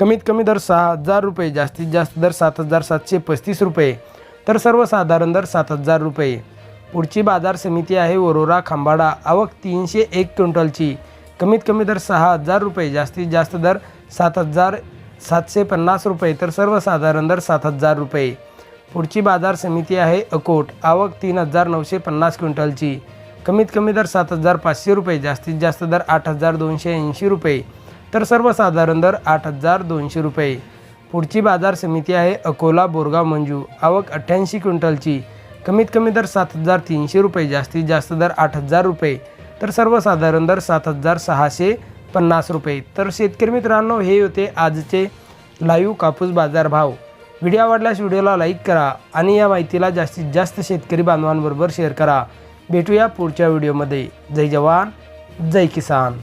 कमीत कमी दर सहा हजार रुपये जास्तीत जास्त दर सात हजार सातशे पस्तीस रुपये. तर सर्वसाधारण दर सात हजार रुपये. पुढची बाजार समिती आहे वरोरा खांबाडा आवक तीनशे एक क्विंटलची. कमीत कमी दर सहा हजार रुपये जास्तीत जास्त दर सात हजार सातशे पन्नास रुपये. तर सर्वसाधारण दर सात हजार रुपये. पुढची बाजार समिती आहे अकोट आवक तीन हजार नऊशे पन्नास क्विंटलची. कमीत कमी दर सात हजार पाचशे रुपये जास्तीत जास्त दर आठ हजार दोनशे ऐंशी रुपये. तर सर्वसाधारण दर आठ हजार दोनशे रुपये. पुढची बाजार समिती आहे अकोला बोरगाव मंजू. आवक अठ्ठ्याऐंशी क्विंटलची. कमीत कमी दर सात हजार तीनशे रुपये जास्तीत जास्त दर आठ हजार रुपये. तर सर्वसाधारण दर सात हजार सहाशे पन्नास रुपये. तर शेतकरी मित्रांनो हे होते आजचे लाईव्ह कापूस बाजार भाव. व्हिडिओ आवडल्यास व्हिडिओला लाईक करा आणि या माहितीला जास्तीत जास्त शेतकरी बांधवांबरोबर शेअर करा. भेटूया पुढच्या व्हिडिओमध्ये. जय जवान जय किसान.